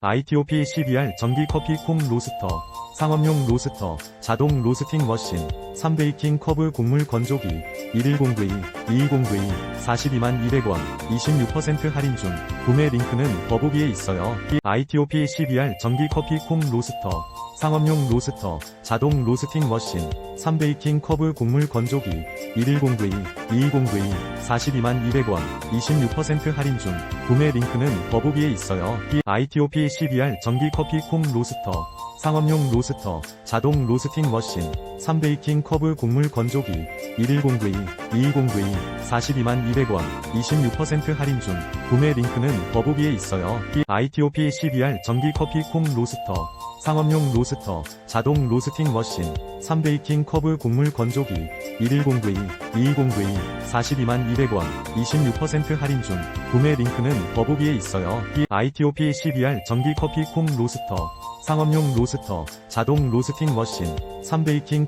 ITOP CBR 전기 커피 콩 로스터, 상업용 로스터, 자동 로스팅 머신, 3베이킹 커브 곡물 건조기, 110V, 220V, 42만 200원, 26% 할인 중, 구매 링크는 더보기에 있어요. ITOP CBR 전기 커피 콩 로스터, 상업용 로스터, 자동 로스팅 머신, 3베이킹 커브 곡물 건조기, 110V, 220V, 42만 200원, 26% 할인 중, 구매 링크는 더보기에 있어요. ITOP CBR 전기 커피 콩 로스터, 상업용 로스터, 자동 로스팅 머신, 3베이킹 커브 곡물 건조기, 110V, 220V, 42만 200원, 26% 할인 중, 구매 링크는 더보기에 있어요. ITOP CBR 전기 커피 콩 로스터, 상업용 로스터, 자동 로스팅 머신, 3베이킹 커브 곡물 건조기, 110V, 220V, 42만 200원, 26% 할인 중, 구매 링크는 더보기에 있어요. ITOP CBR 전기 커피 콩 로스터, 상업용 로스터, 자동 로스팅 머신, 3베이킹 커